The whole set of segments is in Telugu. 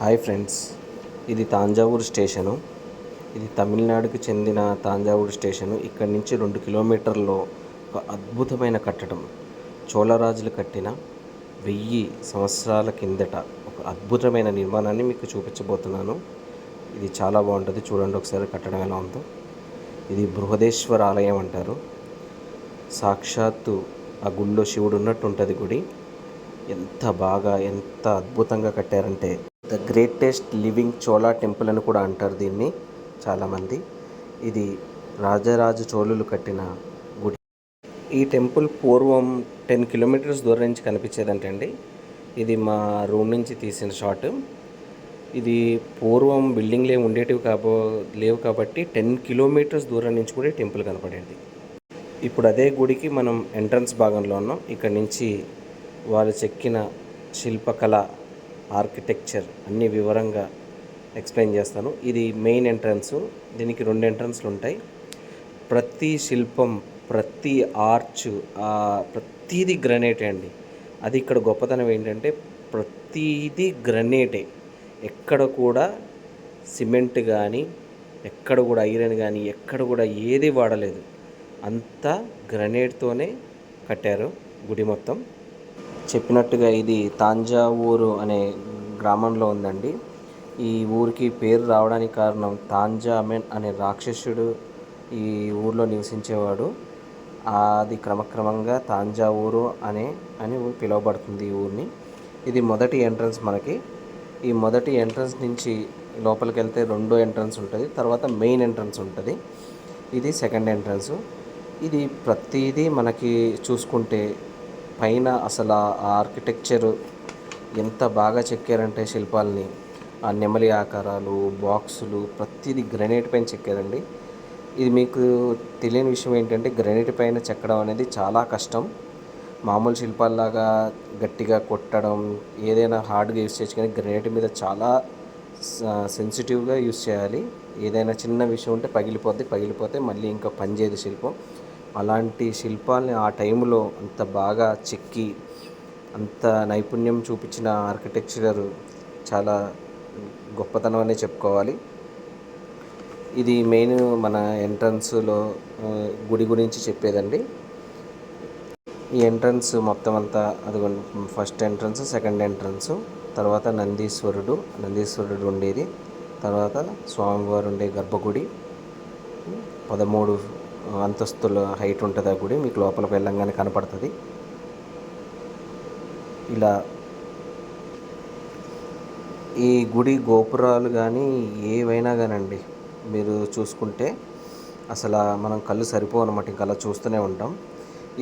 హాయ్ ఫ్రెండ్స్ ఇది తాంజావూరు స్టేషను. ఇది తమిళనాడుకు చెందిన తాంజావూరు స్టేషను. ఇక్కడి నుంచి రెండు కిలోమీటర్లో ఒక అద్భుతమైన కట్టడం. చోళరాజులు కట్టిన వెయ్యి సంవత్సరాల కిందట ఒక అద్భుతమైన నిర్మాణాన్ని మీకు చూపించబోతున్నాను. ఇది చాలా బాగుంటుంది. చూడండి ఒకసారి కట్టడం ఎలా ఉందో. ఇది బృహదేశ్వర ఆలయం అంటారు. సాక్షాత్తు ఆ గుళ్ళో శివుడు ఉన్నట్టు ఉంటుంది గుడి. ఎంత బాగా ఎంత అద్భుతంగా కట్టారంటే the greatest living Chola temple అని కూడా అంటారు దీన్ని చాలామంది. ఇది రాజరాజ చోళులు కట్టిన గుడి. ఈ టెంపుల్ పూర్వం టెన్ కిలోమీటర్స్ దూరం నుంచి కనిపించేదంటండి. ఇది మా రూమ్ నుంచి తీసిన షాట్. ఇది పూర్వం బిల్డింగ్లే ఉండేటివి కాబో లేవు కాబట్టి టెన్ కిలోమీటర్స్ దూరం నుంచి కూడా టెంపుల్ కనపడేది. ఇప్పుడు అదే గుడికి మనం ఎంట్రన్స్ భాగంలో ఉన్నాం. ఇక్కడ నుంచి వాళ్ళు చెక్కిన శిల్పకళ ఆర్కిటెక్చర్ అన్ని వివరంగా ఎక్స్ప్లెయిన్ చేస్తాను. ఇది మెయిన్ ఎంట్రన్స్. దీనికి రెండు ఎంట్రన్స్లు ఉంటాయి. ప్రతి శిల్పం ప్రతి ఆర్చ్ ప్రతిదీ గ్రనేటే అండి. అది ఇక్కడ గొప్పతనం ఏంటంటే ప్రతిదీ గ్రనేటే. ఎక్కడ కూడా సిమెంట్ కానీ ఎక్కడ కూడా ఐరన్ కానీ ఎక్కడ కూడా ఏది వాడలేదు. అంతా గ్రనేట్తోనే కట్టారు గుడి మొత్తం. చెప్పినట్టుగా ఇది తాంజావూరు అనే గ్రామంలో ఉందండి. ఈ ఊరికి పేరు రావడానికి కారణం తాంజామెన్ అనే రాక్షసుడు ఈ ఊర్లో నివసించేవాడు. అది క్రమక్రమంగా తాంజావూరు అనే అని పిలువబడుతుంది ఈ ఊరిని. ఇది మొదటి ఎంట్రన్స్ మనకి. ఈ మొదటి ఎంట్రన్స్ నుంచి లోపలికి వెళ్తే రెండో ఎంట్రన్స్ ఉంటుంది తర్వాత మెయిన్ ఎంట్రన్స్ ఉంటుంది. ఇది సెకండ్ ఎంట్రన్స్. ఇది ప్రతిదీ మనకి చూసుకుంటే పైన అసలు ఆ ఆర్కిటెక్చర్ ఎంత బాగా చెక్కారంటే శిల్పాలని. ఆ నెమలి ఆకారాలు బాక్సులు ప్రతిదీ గ్రనైట్ పైన చెక్కారండి. ఇది మీకు తెలియని విషయం ఏంటంటే గ్రనైట్ పైన చెక్కడం అనేది చాలా కష్టం. మామూలు శిల్పాల్లాగా గట్టిగా కొట్టడం ఏదైనా హార్డ్గా యూస్ చేయొచ్చు కానీ గ్రనైట్ మీద చాలా సెన్సిటివ్గా యూస్ చేయాలి. ఏదైనా చిన్న విషయం ఉంటే పగిలిపోద్ది పగిలిపోతే మళ్ళీ ఇంకా పనిచేయదు శిల్పం. అలాంటి శిల్పాలని ఆ టైంలో అంత బాగా చెక్కి అంత నైపుణ్యం చూపించిన ఆర్కిటెక్చర్ చాలా గొప్పతనం అనే చెప్పుకోవాలి. ఇది మెయిన్ మన ఎంట్రన్స్లో గుడి గురించి చెప్పేదండి. ఈ ఎంట్రన్స్ మొత్తం అంతా అది ఫస్ట్ ఎంట్రన్స్ సెకండ్ ఎంట్రన్స్ తర్వాత నందీశ్వరుడు నందీశ్వరుడు ఉండేది తర్వాత స్వామివారు ఉండే గర్భగుడి పదమూడు అంతస్తుల హైట్ ఉంటుంది ఆ గుడి? మీకు లోపలికి వెళ్ళంగానే కనపడుతుంది. ఇలా ఈ గుడి గోపురాలు కానీ ఏవైనా కానండి మీరు చూసుకుంటే అసలు మనం కళ్ళు సరిపోవన్నమాట ఇంకా అలా చూస్తూనే ఉంటాం.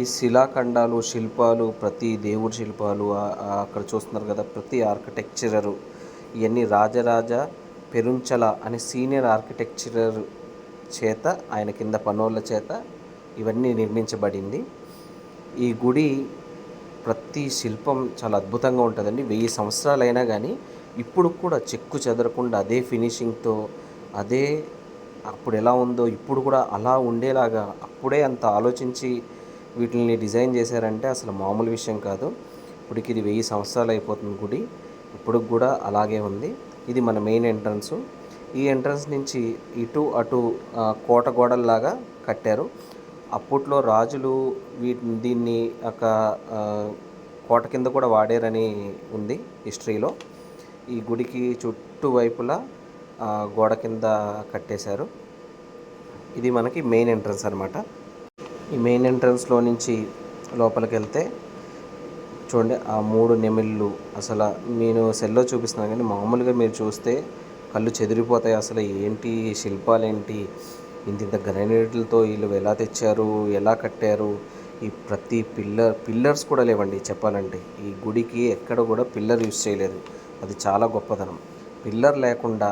ఈ శిలాఖండాలు శిల్పాలు ప్రతి దేవుడి శిల్పాలు అక్కడ చూస్తున్నారు కదా ప్రతి ఆర్కిటెక్చరరు ఇవన్నీ రాజరాజ పెరుంచల అనే సీనియర్ ఆర్కిటెక్చరర్ చేత ఆయన కింద పనోళ్ళ చేత ఇవన్నీ నిర్మించబడింది. ఈ గుడి ప్రతి శిల్పం చాలా అద్భుతంగా ఉంటుందండి. వెయ్యి సంవత్సరాలైనా కానీ ఇప్పుడు కూడా చెక్కు చెదరకుండా అదే ఫినిషింగ్తో అదే అప్పుడు ఎలా ఉందో ఇప్పుడు కూడా అలా ఉండేలాగా అప్పుడే అంత ఆలోచించి వీటిని డిజైన్ చేశారంటే అసలు మామూలు విషయం కాదు. ఇప్పటికి ఇది వెయ్యి సంవత్సరాలు అయిపోతుంది గుడి. ఇప్పుడు కూడా అలాగే ఉంది. ఇది మన మెయిన్ ఎంట్రన్స్. ఈ ఎంట్రన్స్ నుంచి ఇటు అటు కోట గోడల్లాగా కట్టారు. అప్పట్లో రాజులు వీటిని దీన్ని ఒక కోట కింద కూడా వాడారని ఉంది హిస్టరీలో. ఈ గుడికి చుట్టూ వైపులా గోడ కింద కట్టేశారు. ఇది మనకి మెయిన్ ఎంట్రన్స్ అనమాట ఈ మెయిన్ ఎంట్రన్స్లో నుంచి లోపలికి వెళ్తే చూడండి ఆ మూడు నెమిళ్ళు. అసలు నేను సెల్లో చూపిస్తున్నాను కానీ మామూలుగా మీరు చూస్తే కళ్ళు చెదిరిపోతాయి అసలు ఏంటి శిల్పాలు ఏంటి ఇంత ఇంత గ్రానైట్లతో వీళ్ళు ఎలా తెచ్చారు ఎలా కట్టారు ఈ ప్రతి పిల్లర్ పిల్లర్స్ కూడా లేవండి చెప్పాలంటే. ఈ గుడికి ఎక్కడ కూడా పిల్లర్ యూస్ చేయలేదు. అది చాలా గొప్పతనం పిల్లర్ లేకుండా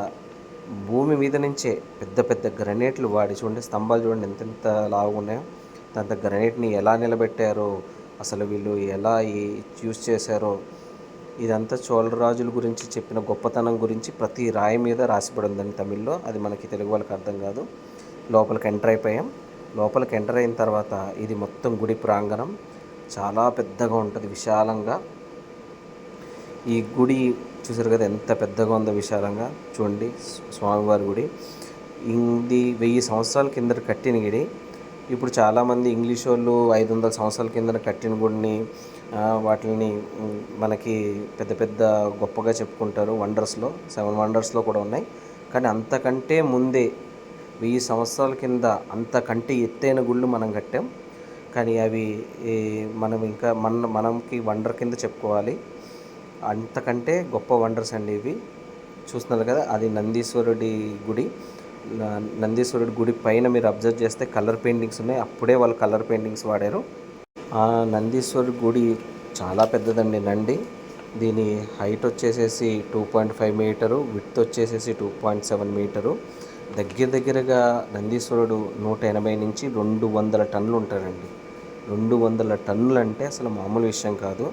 భూమి మీద నుంచే పెద్ద పెద్ద గ్రనైట్లు వాడి చూడండి స్తంభాలు చూడండి ఎంతెంత లావుగా ఉన్నాయో. దాంతో గ్రనైట్ని ఎలా నిలబెట్టారో అసలు వీళ్ళు ఎలా యూజ్ చేశారో ఇదంతా చోళరాజుల గురించి చెప్పిన గొప్పతనం గురించి ప్రతి రాయి మీద రాసిపడి ఉందండి తమిళ్ళో. అది మనకి తెలుగు వాళ్ళకి అర్థం కాదు. లోపలికి ఎంటర్ అయిపోయాం. లోపలికి ఎంటర్ అయిన తర్వాత ఇది మొత్తం గుడి ప్రాంగణం. చాలా పెద్దగా ఉంటుంది విశాలంగా. ఈ గుడి చూసారు కదా ఎంత పెద్దగా ఉందో విశాలంగా. చూడండి స్వామివారి గుడి. ఇది వెయ్యి సంవత్సరాల కిందట కట్టిన గుడి. ఇప్పుడు చాలామంది ఇంగ్లీష్ వాళ్ళు ఐదు వందల సంవత్సరాల కింద కట్టిన గుడిని వాటిని మనకి పెద్ద పెద్ద గొప్పగా చెప్పుకుంటారు. వండర్స్లో సెవెన్ వండర్స్లో కూడా ఉన్నాయి. కానీ అంతకంటే ముందే వెయ్యి సంవత్సరాల కింద అంతకంటే ఎత్తైన గుళ్ళు మనం కట్టాం. కానీ అవి మనం ఇంకా మన మనకి వండర్ కింద చెప్పుకోవాలి. అంతకంటే గొప్ప వండర్స్ అండి ఇవి. చూస్తున్నారు కదా అది నందీశ్వరుడి గుడి. నందీశ్వరుడి గుడి పైన మీరు అబ్జర్వ్ చేస్తే కలర్ పెయింటింగ్స్ ఉన్నాయి. అప్పుడే వాళ్ళు కలర్ పెయింటింగ్స్ వాడారు. ఆ నందీశ్వరుడి గుడి చాలా పెద్దదండి నండి దీని హైట్ వచ్చేసేసి two point five metre width వచ్చేసేసి టూ పాయింట్ సెవెన్ మీటరు. దగ్గర దగ్గరగా నందీశ్వరుడు నూట ఎనభై నుంచి రెండు వందల టన్నులు ఉంటారండి. రెండు వందల టన్నులు అంటే అసలు మామూలు విషయం కాదు.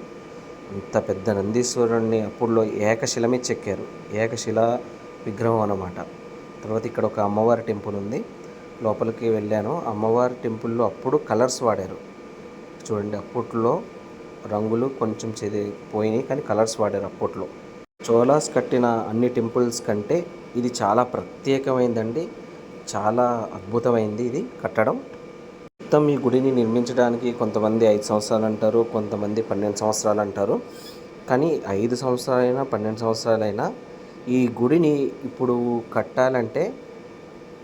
అంత పెద్ద నందీశ్వరుడిని అప్పుడులో ఏకశిల మీద చెక్కారు. ఏకశిల విగ్రహం అన్నమాట. తర్వాత ఇక్కడ ఒక అమ్మవారి టెంపుల్ ఉంది. లోపలికి వెళ్ళాను. అమ్మవారి టెంపుల్లో అప్పుడు కలర్స్ వాడారు. చూడండి అప్పట్లో రంగులు కొంచెం చెది పోయినాయి కానీ కలర్స్ వాడారు అప్పట్లో. చోలాస్ కట్టిన అన్ని టెంపుల్స్ కంటే ఇది చాలా ప్రత్యేకమైందండి. చాలా అద్భుతమైంది ఇది కట్టడం. మొత్తం ఈ గుడిని నిర్మించడానికి కొంతమంది ఐదు సంవత్సరాలు అంటారు కొంతమంది పన్నెండు సంవత్సరాలు అంటారు. కానీ ఐదు సంవత్సరాలైనా పన్నెండు సంవత్సరాలైనా ఈ గుడిని ఇప్పుడు కట్టాలంటే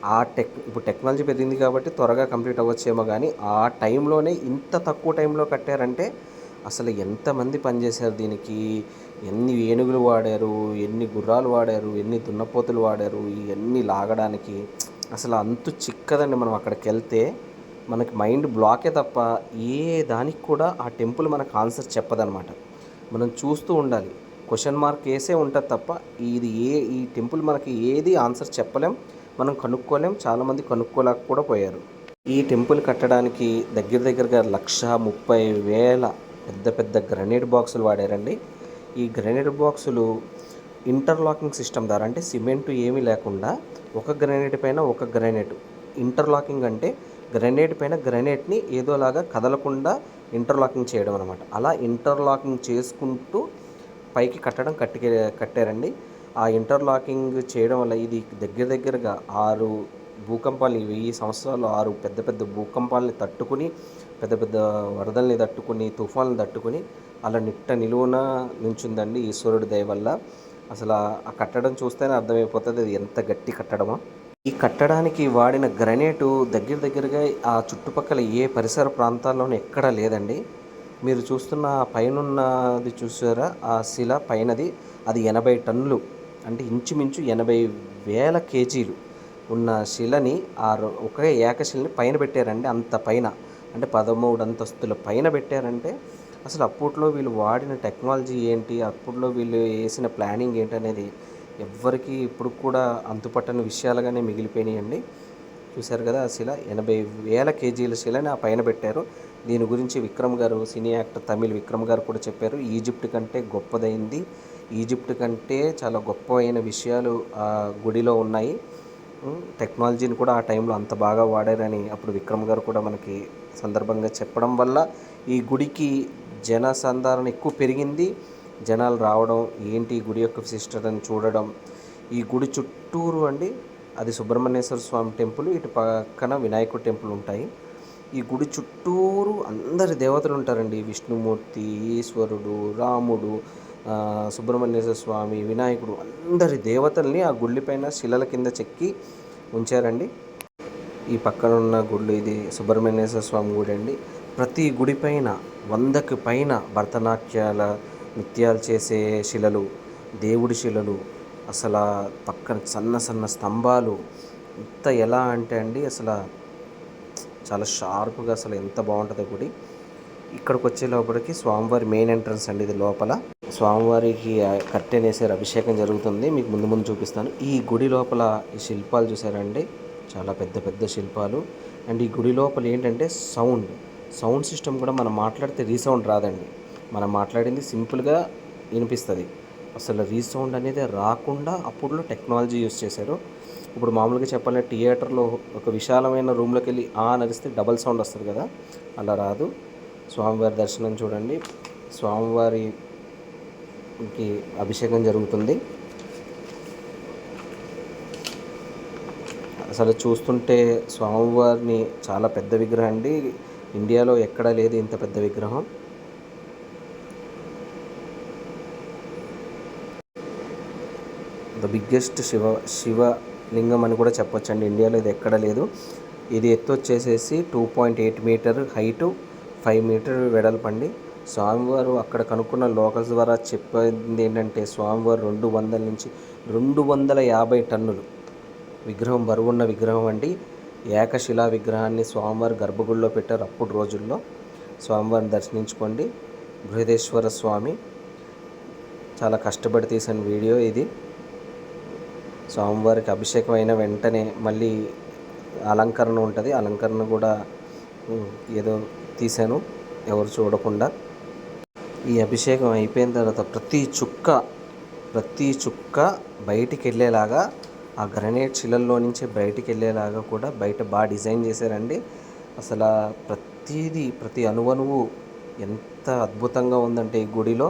ఆ టెక్ ఇప్పుడు టెక్నాలజీ పెరిగింది కాబట్టి త్వరగా కంప్లీట్ అవ్వచ్చేమో కానీ ఆ టైంలోనే ఇంత తక్కువ టైంలో కట్టారంటే అసలు ఎంతమంది పనిచేశారు దీనికి? ఎన్ని ఏనుగులు వాడారు? ఎన్ని గుర్రాలు వాడారు? ఎన్ని దున్నపోతులు వాడారు? ఇవన్నీ లాగడానికి అసలు అంతు చిక్కదండి మనం అక్కడికి వెళ్తే మనకి మైండ్ బ్లాకే తప్ప ఏ దానికి కూడా ఆ టెంపుల్ మనకు ఆన్సర్ చెప్పదనమాట. మనం చూస్తూ ఉండాలి. క్వశ్చన్ మార్క్ వేసే ఉంటుంది తప్ప ఇది ఏ ఈ టెంపుల్ మనకి ఏది ఆన్సర్ చెప్పలేం. మనం కనుక్కోలేం. చాలామంది కనుక్కోలేక కూడా పోయారు. ఈ టెంపుల్ కట్టడానికి దగ్గర దగ్గరగా లక్ష ముప్పై వేల పెద్ద పెద్ద గ్రనైట్ బాక్సులు వాడారండి. ఈ గ్రనైట్ బాక్సులు ఇంటర్లాకింగ్ సిస్టమ్ ద్వారా అంటే సిమెంట్ ఏమీ లేకుండా ఒక గ్రనైట్ పైన ఒక గ్రనైట్ ఇంటర్లాకింగ్ అంటే గ్రనైట్ పైన గ్రనైట్ని ఏదోలాగా కదలకుండా ఇంటర్లాకింగ్ చేయడం అనమాట అలా ఇంటర్లాకింగ్ చేసుకుంటూ పైకి కట్టడం కట్టి కట్టారండి. ఆ ఇంటర్లాకింగ్ చేయడం వల్ల ఇది దగ్గర దగ్గరగా ఆరు భూకంపాలు వెయ్యి సంవత్సరాలు ఆరు పెద్ద పెద్ద భూకంపాలని తట్టుకుని పెద్ద పెద్ద వరదల్ని తట్టుకుని తుఫాన్లు తట్టుకుని అలా నిట్ట నిలువున నించుందండి ఈశ్వరుడి దయ వల్ల. అసలు ఆ కట్టడం చూస్తేనే అర్థమైపోతుంది అది ఎంత గట్టి కట్టడమో. ఈ కట్టడానికి వాడిన గ్రనేటు దగ్గర దగ్గరగా ఆ చుట్టుపక్కల ఏ పరిసర ప్రాంతాల్లోనూ ఎక్కడా లేదండి. మీరు చూస్తున్న ఆ పైనున్నది చూసారా? ఆ శిల పైనది అది ఎనభై టన్నులు అంటే ఇంచుమించు ఎనభై వేల కేజీలు ఉన్న శిలని ఆ ఒకే ఏకశిలని పైన పెట్టారండి అంత పైన. అంటే పదమూడు అంతస్తుల పైన పెట్టారంటే అసలు అప్పట్లో వీళ్ళు వాడిన టెక్నాలజీ ఏంటి? అప్పట్లో వీళ్ళు వేసిన ప్లానింగ్ ఏంటి అనేది ఎవ్వరికి ఇప్పుడు కూడా అంతుపట్టని విషయాలుగానే మిగిలిపోయినాయండి. చూశారు కదా ఆ శిల ఎనభై వేల కేజీల శిలని ఆ పైన పెట్టారు. దీని గురించి విక్రమ్ గారు సినీ యాక్టర్ తమిళ్ విక్రమ్ గారు కూడా చెప్పారు. ఈజిప్ట్ కంటే గొప్పదైంది. ఈజిప్ట్ కంటే చాలా గొప్ప అయిన విషయాలు ఆ గుడిలో ఉన్నాయి. టెక్నాలజీని కూడా ఆ టైంలో అంత బాగా వాడారని అప్పుడు విక్రమ్ గారు కూడా మనకి సందర్భంగా చెప్పడం వల్ల ఈ గుడికి జన సంధారణ ఎక్కువ పెరిగింది. జనాలు రావడం ఏంటి గుడి యొక్క విశిష్టతను చూడడం ఈ గుడి చుట్టూరు అండి అది సుబ్రహ్మణ్యేశ్వర స్వామి టెంపుల్ ఇటు పక్కన వినాయకుడు టెంపుల్ ఉంటాయి. ఈ గుడి చుట్టూరు అందరి దేవతలు ఉంటారండి. విష్ణుమూర్తి ఈశ్వరుడు రాముడు సుబ్రహ్మణ్యేశ్వర స్వామి వినాయకుడు అందరి దేవతల్ని ఆ గుళ్ళ పైన శిలల కింద చెక్కి ఉంచారండి. ఈ పక్కన ఉన్న గుళ్ళు ఇది సుబ్రహ్మణ్యేశ్వర స్వామి గుడి అండి. ప్రతి గుడి పైన వందకు పైన భరతనాట్యాల నృత్యాలు చేసే శిలలు దేవుడి శిలలు అసలు పక్కన సన్న సన్న స్తంభాలు. ఇంత ఎలా అంటే అండి అసలు చాలా షార్ప్గా అసలు ఎంత బాగుంటుందో గుడి. ఇక్కడికి వచ్చే లోపలికి స్వామివారి మెయిన్ ఎంట్రన్స్ అండి ఇది లోపల. స్వామివారికి ఆ వేసారు అభిషేకం జరుగుతుంది. మీకు ముందు ముందు చూపిస్తాను. ఈ గుడి లోపల ఈ శిల్పాలు చూసారండి. చాలా పెద్ద పెద్ద శిల్పాలు. అండ్ ఈ గుడి లోపల ఏంటంటే సౌండ్. సౌండ్ సిస్టమ్ కూడా మనం మాట్లాడితే రీసౌండ్ రాదండి. మనం మాట్లాడింది సింపుల్గా వినిపిస్తుంది. అసలు రీసౌండ్ అనేది రాకుండా అప్పుడులో టెక్నాలజీ యూస్ చేశారు. ఇప్పుడు మామూలుగా చెప్పాలంటే థియేటర్లో ఒక విశాలమైన రూమ్లోకి వెళ్ళి ఆ నరిస్తే డబల్ సౌండ్ వస్తుంది కదా అలా రాదు. స్వామివారి దర్శనం చూడండి. స్వామివారికి అభిషేకం జరుగుతుంది. అసలు చూస్తుంటే స్వామివారిని చాలా పెద్ద విగ్రహం అండి. ఇండియాలో ఎక్కడా లేదు ఇంత పెద్ద విగ్రహం. ద బిగ్గెస్ట్ శివ శివ లింగం అని కూడా చెప్పొచ్చండి. ఇండియాలో ఇది ఎక్కడ లేదు. ఇది ఎత్తు వచ్చేసేసి two point eight metre height five metre వెడల్పండి. స్వామివారు అక్కడ కనుక్కున్న లోకల్స్ ద్వారా చెప్పింది ఏంటంటే స్వామివారు రెండు వందల నుంచి రెండు వందల యాభై టన్నులు విగ్రహం బరువున్న విగ్రహం అండి. ఏకశిలా విగ్రహాన్ని స్వామివారి గర్భగుడిలో పెట్టారు అప్పుడు రోజుల్లో. స్వామివారిని దర్శించుకోండి. బృహదేశ్వర స్వామి. చాలా కష్టపడి తీసిన వీడియో ఇది. స్వామివారికి అభిషేకం అయిన వెంటనే మళ్ళీ అలంకరణ ఉంటుంది. అలంకరణ కూడా ఏదో తీశాను ఎవరు చూడకుండా. ఈ అభిషేకం అయిపోయిన తర్వాత ప్రతి చుక్క ప్రతి చుక్క బయటికి వెళ్ళేలాగా ఆ గ్రనేట్ శిలల్లో నుంచి బయటికి వెళ్ళేలాగా కూడా బయట బాగా డిజైన్ చేశారండి. అసలు ప్రతిదీ ప్రతి అణువణువు ఎంత అద్భుతంగా ఉందంటే ఈ గుడిలో.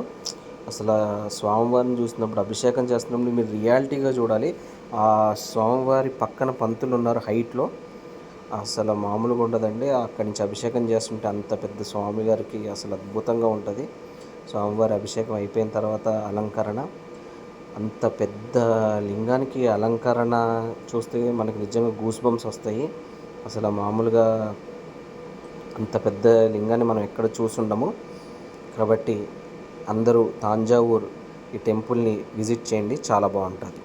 అసలు స్వామివారిని చూసినప్పుడు అభిషేకం చేస్తున్నప్పుడు మీరు రియాలిటీగా చూడాలి. ఆ స్వామివారి పక్కన పంతులు ఉన్నారు హైట్లో. అసలు మామూలుగా ఉండదండి. అక్కడి నుంచి అభిషేకం చేస్తుంటే అంత పెద్ద స్వామి గారికి అసలు అద్భుతంగా ఉంటుంది. స్వామివారి అభిషేకం అయిపోయిన తర్వాత అలంకరణ. అంత పెద్ద లింగానికి అలంకరణ చూస్తే మనకి నిజంగా గూస్ బంప్స్ వస్తాయి. అసలు మామూలుగా అంత పెద్ద లింగాన్ని మనం ఎక్కడ చూసుండము. కాబట్టి అందరూ తాంజావూర్ ఈ టెంపుల్ని విజిట్ చేయండి చాలా బాగుంటుంది.